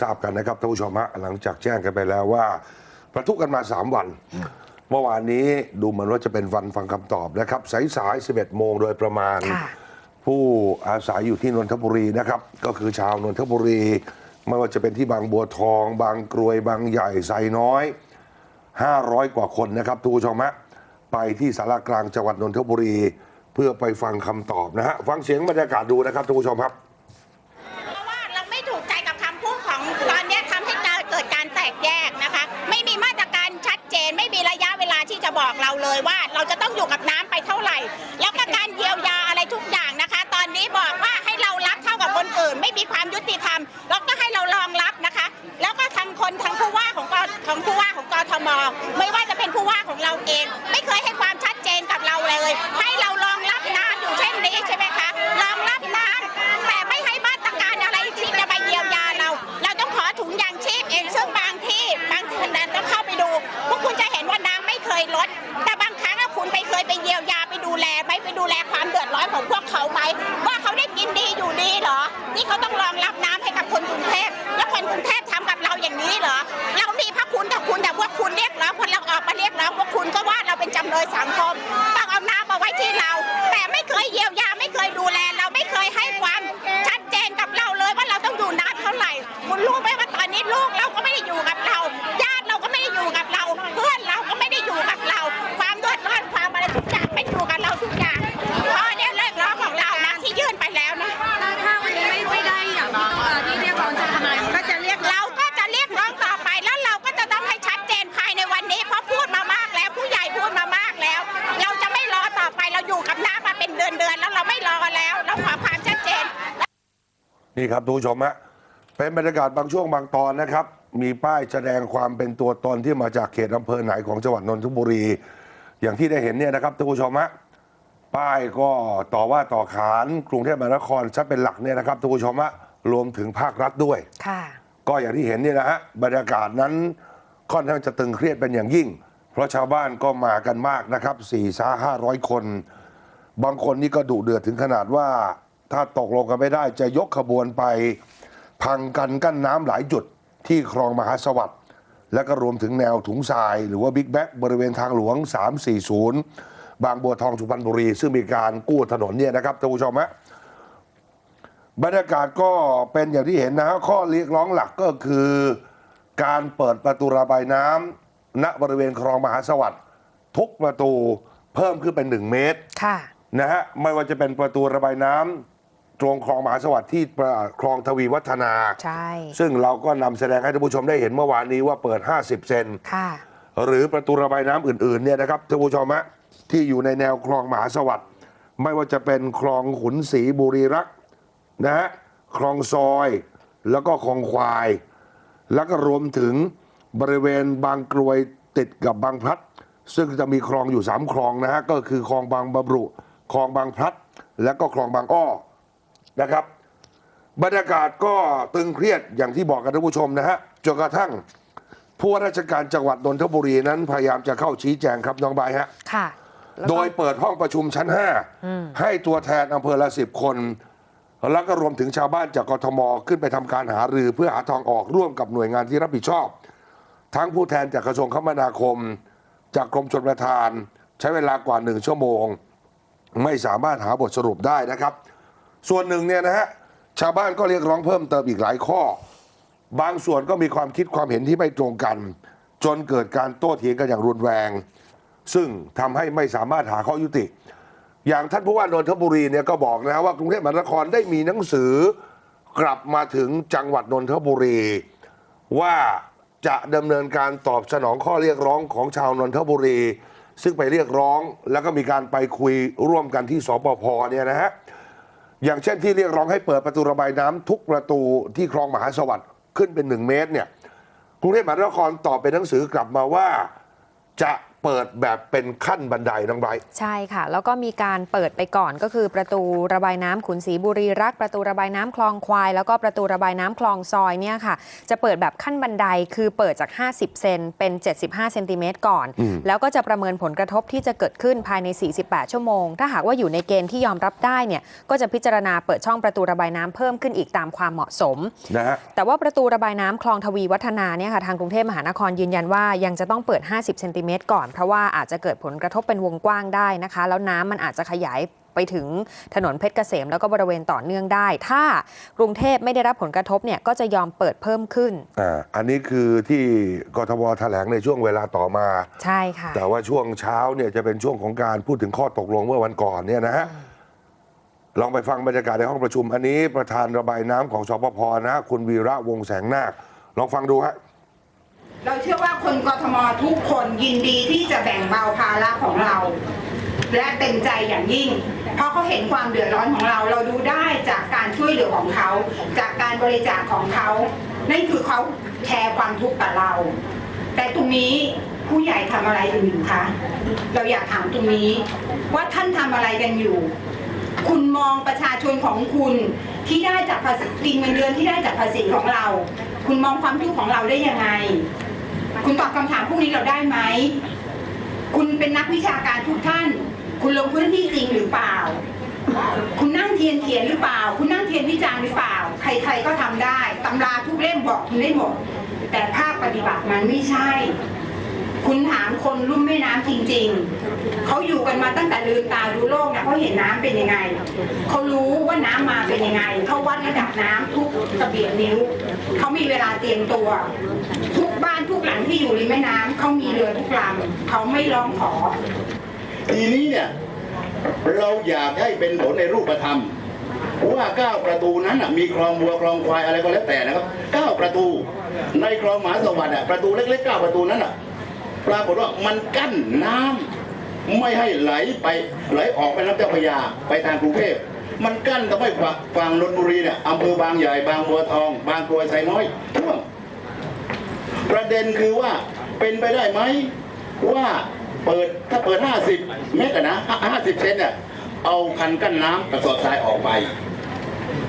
ทราบกันนะครับท่านผู้ชมฮะหลังจากแจ้งกันไปแล้วว่า ประทุกันมา 3 วัน เมื่อวานนี้ดูเหมือนว่าจะเป็นวันฟังคำตอบนะครับ สายสายๆ11 โมงโดยประมาณ ค่ะ ผู้อาศัยอยู่ที่นนทบุรีนะครับ ก็คือชาวนนทบุรี ไม่ว่าจะเป็นที่บางบัวทอง บางกรวยบางใหญ่ไซน้อย 500 กว่าคนนะครับทุกผู้ชมฮะไปที่สารากลางจังหวัดนนทบุรี เพื่อไปฟังคำตอบนะฮะฟังเสียงบรรยากาศดูนะครับทุกผู้ชมครับ บอกเราเลยว่า ลูกเราก็ไม่ได้อยู่กับเรา ญาติเราก็ไม่ได้อยู่กับเรา เพื่อนเราก็ไม่ได้อยู่กับเรา ความเดือดร้อนความอะไรทุกอย่างไม่อยู่กับเราทุกอย่างเพราะเนี่ยเรื่องร้องของเรานะที่ยื่นไปแล้วนะถ้าวันนี้ไม่ไม่ได้อย่างที่ต้องการที่เรียกร้องจากทนายก็จะเรียกเราก็จะเรียกร้องต่อไปแล้วเราก็จะต้องให้ชัดเจนภายในวันนี้เพราะพูดมามากแล้ว ผู้ใหญ่พูดมามากแล้ว เราจะไม่รอต่อไปเราอยู่กับน้ำมาเป็นเดือนเดือนๆแล้วเราไม่รอแล้วเราขอความชัดเจนนี่ครับทุกผู้ชมฮะ เป็นบรรยากาศบางช่วงบางตอนนะครับ มีป้ายแสดงความเป็นตัวตนที่มาจากเขตอำเภอไหนของจังหวัดนนทบุรี อย่างที่ได้เห็นเนี่ยนะครับทุกผู้ชมฮะป้ายก็ต่อว่าต่อขานกรุงเทพมหานครชัดเป็นหลักเนี่ยนะครับทุกผู้ชมฮะรวมถึงภาครัฐด้วยค่ะก็อย่างที่เห็นเนี่ยนะฮะบรรยากาศนั้นค่อนข้างจะตึงเครียดเป็นอย่างยิ่ง เพราะชาวบ้านก็มากันมากนะครับ4ี่สาห้าร้อยคน บางคนนี่ก็ดุเดือดถึงขนาดว่า ถ้าตกลงกันไม่ได้จะยกขบวนไป พังกันกั้นน้ำหลายจุดที่คลองมหาสวัสดิ์และก็รวมถึงแนวถุงทราย หรือว่าบิ๊กแบ็กบริเวณทางหลวง 340 บางบัวทองสุพรรณบุรี ซึ่งมีการกู้ถนนเนี่ยนะครับท่านผู้ชมฮะบรรยากาศก็เป็นอย่างที่เห็นนะฮะข้อเรียกร้องหลักก็คือ การเปิดประตูระบายน้ำณบริเวณคลองมหาสวัสดิ์ทุกประตูเพิ่มขึ้นเป็นหนึ่งเมตรค่ะนะฮะไม่ว่าจะเป็นประตูระบายน้ำ ตรงคลองมหาสวัสดิ์ที่คลองทวีวัฒนา ใช่ ซึ่งเราก็นำแสดงให้ท่านผู้ชมได้เห็นเมื่อวานนี้ว่าเปิด 50 เซน ค่ะ หรือประตูระบายน้ำอื่นๆเนี่ยนะครับท่านผู้ชมฮะที่อยู่ในแนวคลองมหาสวัสดิ์ไม่ว่าจะเป็นคลองขุนศรีบุรีรักษ์นะฮะคลองซอย แล้วก็คลองควาย แล้วก็รวมถึงบริเวณบางกรวยติดกับบางพลัด ซึ่งจะมีคลองอยู่สามคลองนะฮะก็คือคลองบางบำรุคลองบางพลัด และก็คลองบางอ้อ นะครับ บรรยากาศก็ตึงเครียดอย่างที่บอกกันท่านผู้ชมนะฮะจนกระทั่งผู้ว่าราชการจังหวัดนนทบุรีนั้นพยายามจะเข้าชี้แจงครับน้องบายฮะค่ะแล้วโดก็ยเปิดห้องประชุมชั้น 5 ให้ตัวแทนอำเภอละสิบคน แล้วก็รวมถึงชาวบ้านจากกทมขึ้นไปทำการหารือเพื่อหาทางออกร่วมกับหน่วยงานที่รับผิดชอบ ทั้งผู้แทนจากกระทรวงคมนาคม จากกรมชลประทาน ใช้เวลากว่าหนึ่งชั่วโมง ไม่สามารถหาบทสรุปได้นะครับ ส่วนหนึ่งเนี่ยนะฮะชาวบ้านก็เรียกร้องเพิ่มเติมอีกหลายข้อ บางส่วนก็มีความคิดความเห็นที่ไม่ตรงกัน จนเกิดการโต้เถียงกันอย่างรุนแรง ซึ่งทำให้ไม่สามารถหาข้อยุติ อย่างท่านผู้ว่านนทบุรีเนี่ยก็บอกนะว่ากรุงเทพมหานครได้มีหนังสือกลับมาถึงจังหวัดนนทบุรี ว่าจะดำเนินการตอบสนองข้อเรียกร้องของชาวนนทบุรี ซึ่งไปเรียกร้องแล้วก็มีการไปคุยร่วมกันที่สปพเนี่ยนะฮะ อย่างเช่นที่เรียกร้องให้เปิดประตูระบายน้ำทุกประตูที่คลองมหาสวัสดิ์ขึ้นเป็นหนึ่งเมตรเนี่ยกรุงเทพมหานครตอบเป็นหนังสือกลับมาว่า จะ เเปิดแบบเป็นขั้นบันไดน้องไบรท์ใช่ค่ะ แล้วก็มีการเปิดไปก่อนก็คือประตูระบายน้ำขุนศรีบุรีรักษ์ประตูระบายน้ำคลองควาย แล้วก็ประตูระบายน้ำคลองซอยเนี่ยค่ะ จะเปิดแบบขั้นบันไดคือเปิดจาก 50 เซนเป็น 75เซนติเมตรก่อนอืมแล้วก็จะประเมินผลกระทบที่จะเกิดขึ้นภายใน 48 ชั่วโมง ถ้าหากว่าอยู่ในเกณฑ์ที่ยอมรับได้เนี่ยก็จะพิจารณาเปิดช่องประตูระบายน้ำเพิ่มขึ้นอีกตามความเหมาะสมนะฮะแต่ว่าประตูระบายน้ำคลองทวีวัฒนาเนี่ยค่ะทางกรุงเทพมหานครยืนยันว่ายังจะต้องเปิด 50เซนติเมตรก่อนเพราะว่าอาจจะเกิดผลกระทบเป็นวงกว้างได้นะคะ แล้วน้ำมันอาจจะขยายไปถึงถนนเพชรเกษมแล้วก็บริเวณต่อเนื่องได้ ถ้ากรุงเทพไม่ได้รับผลกระทบเนี่ยก็จะยอมเปิดเพิ่มขึ้นอ่าอันนี้คือที่กทมแถลงในช่วงเวลาต่อมา ใช่ค่ะ แต่ว่าช่วงเช้าเนี่ยจะเป็นช่วงของการพูดถึงข้อตกลงเมื่อวันก่อนเนี่ยนะฮะลองไปฟังบรรยากาศในห้องประชุม อันนี้ประธานระบายน้ำของชปพนะฮะคุณวีระวงศ์แสงนาคลองฟังดูฮะ เราเชื่อว่าคนกทมทุกคนยินดีที่จะแบ่งเบาภาระของเรา และเต็มใจอย่างยิ่ง เพราะเขาเห็นความเดือดร้อนของเรา เราดูได้จากการช่วยเหลือของเขา จากการบริจาคของเขา นั่นคือเขาแชร์ความทุกข์กับเรา แต่ตรงนี้ผู้ใหญ่ทำอะไรกันอยู่คะ เราอยากถามตรงนี้ว่าท่านทำอะไรกันอยู่ คุณมองประชาชนของคุณที่ได้จากภาษีกินเงินเดือนที่ได้จากภาษีของเรา คุณมองความทุกข์ของเราได้ยังไง คุณตอบคำถามพวกนี้เราได้ไหม คุณเป็นนักวิชาการทุกท่าน คุณลงพื้นที่จริงหรือเปล่า คุณนั่งเทียนเขียนหรือเปล่า คุณนั่งเทียนวิจารณ์หรือเปล่า ใครๆก็ทำได้ตำราทุกเล่มบอกคุณได้หมด แต่ภาคปฏิบัติมันไม่ใช่ คุณถามคนรุ่มแม่น้ำจริง ๆ เขาอยู่กันมาตั้งแต่ลืมตาดูโลกนะเขาเห็นน้ำเป็นยังไง เขารู้ว่าน้ำมาเป็นยังไง เขาวัดระดับน้ำทุกกระเบียดนิ้ว เขามีเวลาเตรียมตัว ทุกบ้านทุกหลังที่อยู่ริมแม่น้ำเขามีเรือทุกลำเขาไม่ร้องขอ ทีนี้เนี่ยเราอยากให้เป็นผลในรูปธรรมว่าเก้าประตูนั้นน่ะมีคลองบัวคลองควายอะไรก็แล้วแต่นะครับเก้าประตู ในคลองมหาสวัสดิ์อะประตูเล็กๆเก้าประตูนั้นอะ ปรากฏว่ามันกั้นน้ำไม่ให้ไหลไปไหลออกไปน้ำเจ้าพระยาไปทางกรุงเทพมันกั้นทำให้ฝั่งฝั่งนนทบุรีเนี่ยอำเภอบางใหญ่บางบัวทอง บางกรวยไซน้อยท่วมประเด็นคือว่าเป็นไปได้ไหมว่าเปิดถ้าเปิด 50 เมตรอะนะ 50 เซนเนี่ยเอาคันกั้นน้ำกระสอบทรายออกไป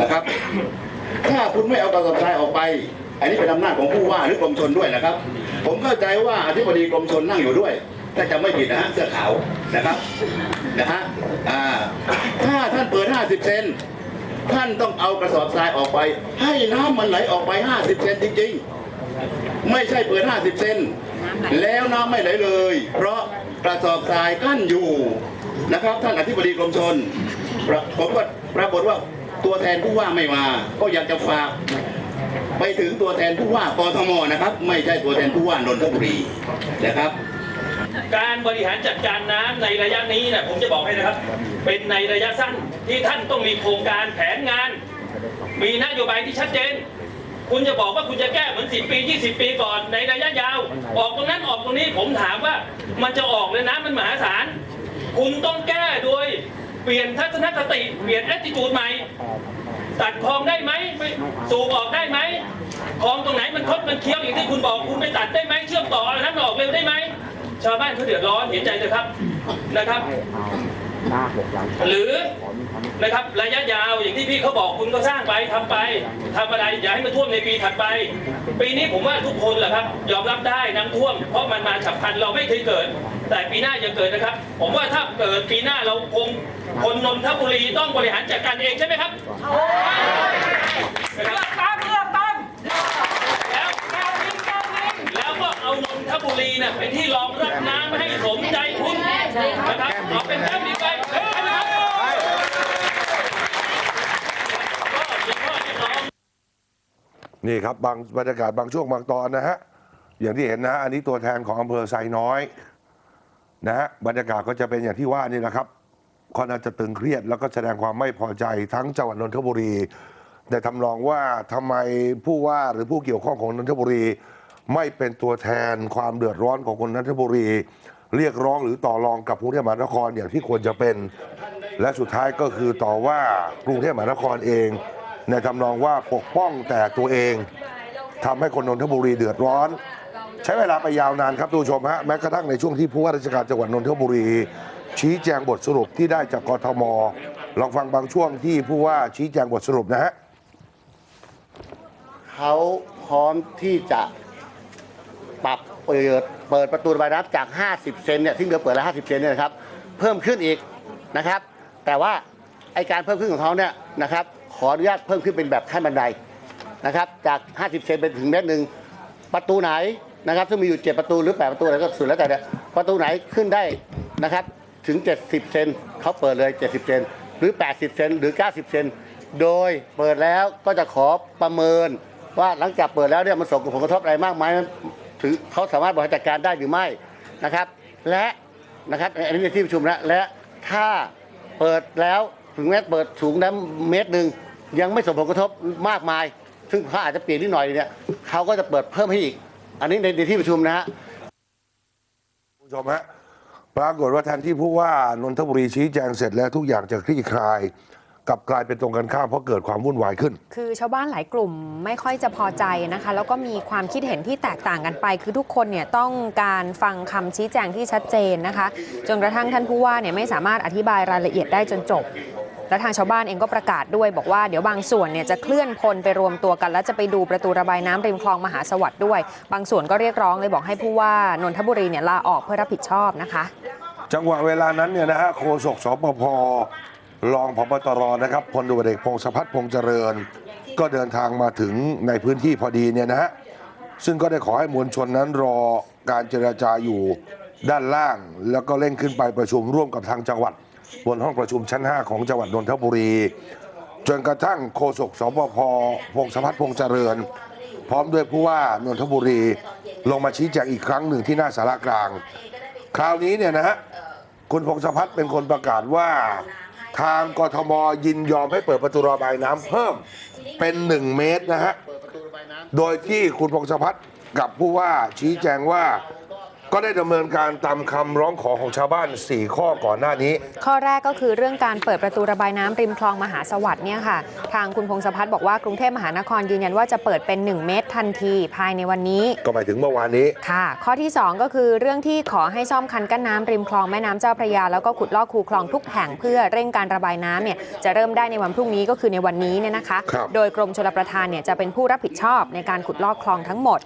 นะครับ ถ้าคุณไม่เอากระสอบทรายออกไป อันนี้เป็นอำนาจของผู้ว่าหรือกรมชนด้วยนะครับ ผมเข้าใจว่าอธิบดีกรมชนนั่งอยู่ด้วยถ้าจำไม่ผิดนะฮะเสื้อขาวนะครับนะฮะอ่าถ้าท่านเปิด 50 เซนท่านต้องเอากระสอบทรายออกไป ให้น้ำมันไหลออกไป 50 เซนจริงๆ ไม่ใช่เปิด 50 เซนแล้วน้ำไม่ไหลเลย เพราะกระสอบทรายกั้นอยู่นะครับ ท่านอธิบดีกรมชนประผมก็ปรากฏว่าตัวแทนผู้ว่าไม่มา ก็อยากจะฝาก ไปถึงตัวแทนผู้ว่ากทมนะครับ ไม่ใช่ตัวแทนผู้ว่านนทบุรีนะครับ การบริหารจัดการน้ำในระยะนี้นะผมจะบอกให้นะครับ เป็นในระยะสั้นที่ท่านต้องมีโครงการแผนงาน มีนโยบายที่ชัดเจน คุณจะบอกว่าคุณจะแก้เหมือน10 ปี 20 ปีก่อนในระยะยาว ออกตรงนั้นออกตรงนี้ผมถามว่ามันจะออกเลยน้ำมันมหาศาลคุณต้องแก้โดยเปลี่ยนทัศนคติเปลี่ยนแอตติจูดใหม่ ตัดคลองได้ไหมไม่สูบออกได้ไหมคลองตรงไหนมันคดมันเคี้ยวอย่างที่คุณบอกคุณไปตัดได้ไหมเชื่อมต่ออันนั้นออกเร็วได้ไหมชาวบ้านเขาเดือดร้อนเห็นใจเลยครับนะครับ หรือ นะครับ ระยะยาวอย่างที่พี่เขาบอกคุณก็สร้างไปทำไปทำอะไรอย่าให้มันท่วมในปีถัดไป ปีนี้ผมว่าทุกคนแหละครับ ยอมรับได้น้ำท่วม เพราะมันมาฉับพลันเราไม่เคยเกิด แต่ปีหน้าจะเกิดนะครับ ผมว่าถ้าเกิดปีหน้าเราคงคนนนทบุรีต้องบริหารจัดการเองใช่ไหมครับนะครับแล้วแล้วก็เอานนทบุรีเนี่ยเป็นที่รองรับน้ำให้สมใจคุณนะครับเอาเป็นแก้มดีไปนะครับก็มีข้อเรียกร้อง นี่ครับบางบรรยากาศบางช่วงบางตอนนะฮะอย่างที่เห็นนะ อันนี้ตัวแทนของอำเภอไซน้อยนะฮะบรรยากาศก็จะเป็นอย่างที่ว่านี่แหละครับค่อนข้างจะตึงเครียดแล้วก็แสดงความไม่พอใจทั้งจังหวัดนนทบุรี แต่ทำนองว่าทำไมผู้ว่าหรือผู้เกี่ยวข้องของนนทบุรี ไม่เป็นตัวแทนความเดือดร้อนของคนนนทบุรี เรียกร้องหรือต่อรองกับกรุงเทพมหานครอย่างที่ควรจะเป็น และสุดท้ายก็คือต่อว่ากรุงเทพมหานครเอง ในทำนองว่าปกป้องแต่ตัวเองทำให้คนนนทบุรีเดือดร้อน ใช้เวลาไปยาวนานครับทุกผู้ชมฮะแม้กระทั่งในช่วงที่ผู้ว่าราชการจังหวัดนนทบุรี ชี้แจงบทสรุปที่ได้จากกทม ลองฟังบางช่วงที่ผู้ว่าชี้แจงบทสรุปนะฮะเขาพร้อมที่จะปรับเปิดเปิดประตูระบายน้ำจาก 50 เซนเนี่ยที่เดิมเปิดแล้ว 50 เซนเนี่ยนะครับ เพิ่มขึ้นอีกนะครับ แต่ว่าไอการเพิ่มขึ้นของเขาเนี่ยนะครับ ขออนุญาตเพิ่มขึ้นเป็นแบบขั้นบันไดนะครับ จาก 50 เซนเป็นถึงเมตรหนึ่งประตูไหนนะครับ ซึ่งมีอยู่ 7 ประตูหรือ 8 ประตูอะไรก็สุดแล้วแต่เนี่ยประตูไหนขึ้นได้นะครับถึง 70 เซนเขาเปิดเลย 70 เซนหรือ 80 เซนหรือ 90 เซนโดยเปิดแล้วก็จะขอประเมินว่าหลังจากเปิดแล้วเนี่ยมันส่งผลกระทบอะไรมากไหมถึงเขาสามารถบริหารจัดการได้หรือไม่นะครับ และนะครับอันนี้ในที่ประชุมแล้วและถ้าเปิดแล้วถึงแม้เปิดสูงน้ำเมตรหนึ่ง ยังไม่ส่งผลกระทบมากมาย ซึ่งเขาอาจจะเปลี่ยนนิดหน่อยเนี่ยเขาก็จะเปิดเพิ่มให้อีก อันนี้ในในที่ประชุมนะฮะคุณผู้ชมฮะปรากฏว่าแทนที่ผู้ว่านนทบุรีชี้แจงเสร็จแล้วทุกอย่างจะคลี่คลายกลับกลายเป็นตรงกันข้ามเพราะเกิดความวุ่นวายขึ้น คือชาวบ้านหลายกลุ่มไม่ค่อยจะพอใจนะคะ แล้วก็มีความคิดเห็นที่แตกต่างกันไป คือทุกคนเนี่ยต้องการฟังคำชี้แจงที่ชัดเจนนะคะ จนกระทั่งท่านผู้ว่าเนี่ยไม่สามารถอธิบายรายละเอียดได้จนจบ และทางชาวบ้านเองก็ประกาศด้วยบอกว่าเดี๋ยวบางส่วนเนี่ยจะเคลื่อนพลไปรวมตัวกัน แล้วจะไปดูประตูระบายน้ำริมคลองมหาสวัสดิ์ด้วย บางส่วนก็เรียกร้องเลยบอกให้ผู้ว่านนทบุรีเนี่ยลาออกเพื่อรับผิดชอบนะคะ จังหวะเวลานั้นเนี่ยนะฮะโฆษกสปพรองพบตรนะครับพลตำรวจเอกพงศพัฒน์พงษ์เจริญ ก็เดินทางมาถึงในพื้นที่พอดีเนี่ยนะฮะซึ่งก็ได้ขอให้มวลชนนั้นรอการเจรจาอยู่ด้านล่าง แล้วก็เร่งขึ้นไปประชุมร่วมกับทางจังหวัด บนห้องประชุมชั้น 5 ของจังหวัดนนทบุรี จนกระทั่งโฆษกสปพพงศพัฒน์พงษ์เจริญ พร้อมด้วยผู้ว่านนทบุรี ลงมาชี้แจงอีกครั้งหนึ่งที่หน้าสารกลาง คราวนี้เนี่ยนะฮะคุณพงศพัฒน์เป็นคนประกาศว่าทางกทมยินยอมให้เปิดประตูระบายน้ำเพิ่มเป็น 1 เมตรนะฮะ โดยที่คุณพงศพัฒน์กับผู้ว่าชี้แจงว่า ก็ได้ดำเนินการตามคำร้องขอของชาวบ้าน 4 ข้อก่อนหน้านี้ ข้อแรกก็คือเรื่องการเปิดประตูระบายน้ำริมคลองมหาสวัสดิ์เนี่ยค่ะ ทางคุณพงศพัฒน์บอกว่ากรุงเทพมหานครยืนยันว่าจะเปิดเป็น 1 เมตรทันทีภายในวันนี้ ก็หมายถึงเมื่อวานนี้ ค่ะ ข้อที่ 2 ก็คือเรื่องที่ขอให้ซ่อมคันกั้นน้ำริมคลองแม่น้ำเจ้าพระยา แล้วก็ขุดลอกคูคลองทุกแห่งเพื่อเร่งการระบายน้ำเนี่ยจะเริ่มได้ในวันพรุ่งนี้ก็คือในวันนี้เนี่ยนะคะ ครับ โดยกรมชลประทานเนี่ยจะเป็นผู้รับผิดชอบในการขุดลอกคลองทั้งหมด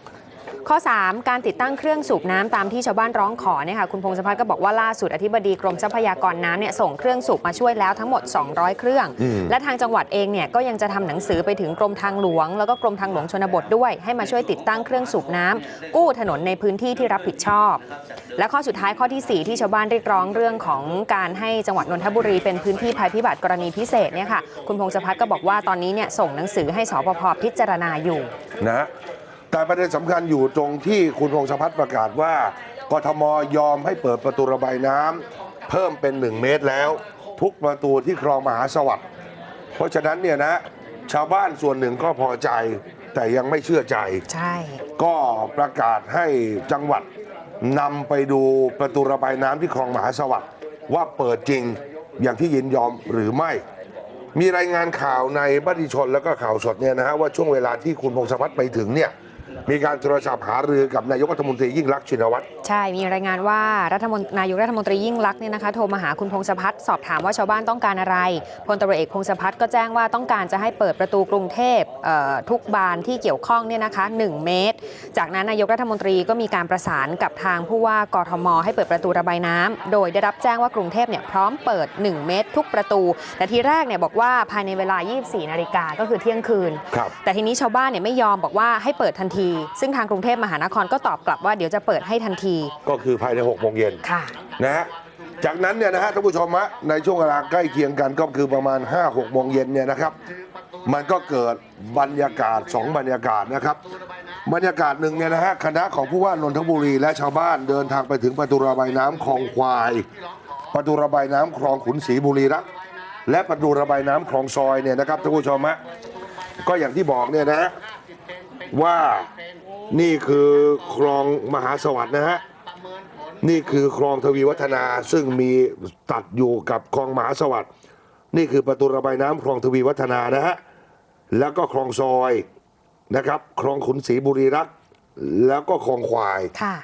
ข้อ 3 การติดตั้งเครื่องสูบน้ำตามที่ชาวบ้านร้องขอเนี่ยค่ะคุณพงศพัฒน์ก็บอกว่าล่าสุดอธิบดีกรมทรัพยากรน้ำเนี่ยส่งเครื่องสูบมาช่วยแล้วทั้งหมด 200 เครื่องอืมและทางจังหวัดเองเนี่ยก็ยังจะทำหนังสือไปถึงกรมทางหลวง แล้วก็กรมทางหลวงชนบทด้วย ให้มาช่วยติดตั้งเครื่องสูบน้ำกู้ถนนในพื้นที่ที่รับผิดชอบ และข้อสุดท้ายข้อทีสี่ 4 ที่ชาวบ้านเรียกร้องเรื่องของการให้จังหวัดนนทบุรีเป็นพื้นที่ภัยพิบัติกรณีพิเศษเนี่ยค่ะคุณพงศพัฒน์ก็บอกว่าตอนนี้เนี่ยส่งหนังสือให้สปภพิจารณาอยู่นะฮะ แต่ประเด็นสำคัญอยู่ตรงที่คุณพงศพัฒน์ประกาศว่ากทมยอมให้เปิดประตูระบายน้ำเพิ่มเป็น 1 เมตรแล้ว ทุกประตูที่คลองมหาสวัสดิ์เพราะฉะนั้นเนี่ยนะชาวบ้านส่วนหนึ่งก็พอใจ แต่ยังไม่เชื่อใจ ใช่ ก็ประกาศให้จังหวัดนำไปดูประตูระบายน้ำที่คลองมหาสวัสดิ์ว่าเปิดจริงอย่างที่ยินยอมหรือไม่ มีรายงานข่าวในบัติชนแล้วก็ข่าวสดเนี่ยนะฮะว่าช่วงเวลาที่คุณพงศพัฒน์ไปถึงเนี่ย มีการโทรศัพท์หารือกับนายกรัฐมนตรียิ่งรักษณ์ชินวัตรใช่มีรายงานว่ารัฐมนนายกรัฐมนตรียิ่งลักษณ์เนี่ยนะคะโทรมาหาคุณพงศพัฒน์สอบถามว่าชาวบ้านต้องการอะไรพลตำรวจเอกพงศพัฒน์ก็แจ้งว่าต้องการจะให้เปิดประตูกรุงเทพเอ่อทุกบานที่เกี่ยวข้องเนี่ยนะคะ1เมตร จากนั้นนายกรัฐมนตรีก็มีการประสานกับทางผู้ว่ากทม ให้เปิดประตูระบายน้ำโดยได้รับแจ้งว่ากรุงเทพเนี่ยพร้อมเปิด 1 เมตร ทุกประตู แต่ทีแรกเนี่ยบอกว่าภายในเวลา 24 นาฬิกาก็คือเที่ยงคืนครับแต่ทีนี้ชาวบ้านเนี่ยไม่ยอมบอกว่าให้เปิดทันทีซึ่งทางกรุงเทพมหานครก็ตอบกลับว่าเดี๋ยวจะเปิดให้ทันที ก็คือภายใน6โมงเย็นค่ะ นะฮะจากนั้นเนี่ยนะฮะท่านผู้ชมฮะในช่วงเวลาใกล้เคียงกันก็คือประมาณ 5-6โมงเย็นเนี่ยนะครับ มันก็เกิดบรรยากาศ 2 บรรยากาศนะครับ บรรยากาศหนึ่งเนี่ยนะฮะคณะของผู้ว่านนทบุรีและชาวบ้านเดินทางไปถึงประตูระบายน้ำคลองควาย ประตูระบายน้ำคลองขุนศรีบุรีรักษ์และประตูระบายน้ำคลองซอยเนี่ยนะครับท่านผู้ชมฮะก็อย่างที่บอกเนี่ยนะฮะ ว่านี่คือคลองมหาสวัสดิ์นะฮะนี่คือคลองทวีวัฒนาซึ่งมีตัดอยู่กับคลองมหาสวัสดิ์นี่คือประตูระบายน้ำคลองทวีวัฒนานะฮะแล้วก็คลองซอยนะครับคลองขุนศรีบุรีรักษ์แล้วก็คลองควายค่ะ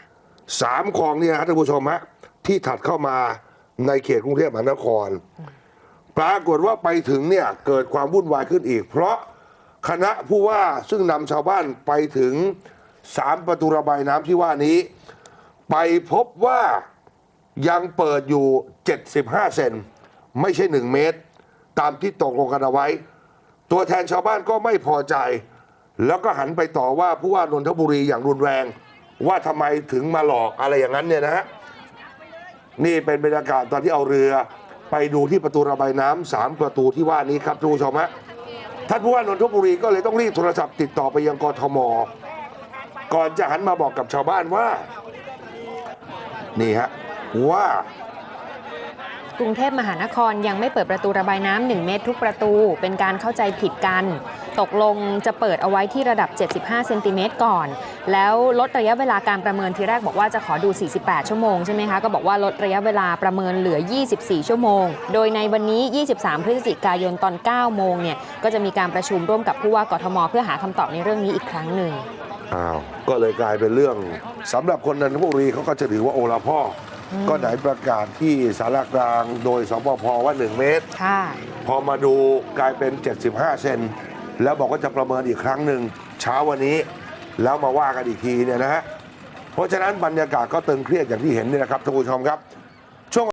สามคลองเนี่ยนะท่านผู้ชมฮะที่ถัดเข้ามาในเขตกรุงเทพมหานคร ปรากฏว่าไปถึงเนี่ยเกิดความวุ่นวายขึ้นอีก เพราะ คณะผู้ว่าซึ่งนำชาวบ้านไปถึงสามประตูระบายน้ำที่ว่านี้ ไปพบว่ายังเปิดอยู่ 75 เซนไม่ใช่ 1 เมตร ตามที่ตกลงกันเอาไว้ ตัวแทนชาวบ้านก็ไม่พอใจ แล้วก็หันไปต่อว่าผู้ว่านนทบุรีอย่างรุนแรง ว่าทำไมถึงมาหลอกอะไรอย่างนั้นเนี่ยนะฮะนี่เป็นบรรยากาศตอนที่เอาเรือไปดูที่ประตูระบายน้ำสามประตูที่ว่านี้ครับทุกผู้ชมฮะ ท่านผู้ว่านนทบุรีก็เลยต้องรีบโทรศัพท์ติดต่อไปยังกทม ก่อนจะหันมาบอกกับชาวบ้านว่า นี่ฮะว่ากรุงเทพมหานครยังไม่เปิดประตูระบายน้ำหนึ่งเมตรทุกประตูเป็นการเข้าใจผิดกัน ตกลงจะเปิดเอาไว้ที่ระดับ 75 เซนติเมตรก่อน แล้วลดระยะเวลาการประเมินทีแรกบอกว่าจะขอดู 48 ชั่วโมงใช่ไหมคะ ก็บอกว่าลดระยะเวลาประเมินเหลือ 24 ชั่วโมง โดยในวันนี้ 23 พฤศจิกายนตอน 9 โมงเนี่ย ก็จะมีการประชุมร่วมกับผู้ว่ากทม เพื่อหาคำตอบในเรื่องนี้อีกครั้งหนึ่ง อ้าว ก็เลยกลายเป็นเรื่องสำหรับคนนนทบุรีเขาก็จะถือว่าโอลาพ่ออก็ไหนประกาศที่สารกลางโดยสปพว่า 1 เมตรค่ะพอมาดูกลายเป็น 75 เซน แล้วบอกว่าจะประเมินอีกครั้งหนึ่งเช้าวันนี้ แล้วมาว่ากันอีกทีเนี่ยนะฮะเพราะฉะนั้นบรรยากาศก็ตึงเครียดอย่างที่เห็นเนี่ยนะครับท่านผู้ชมครับ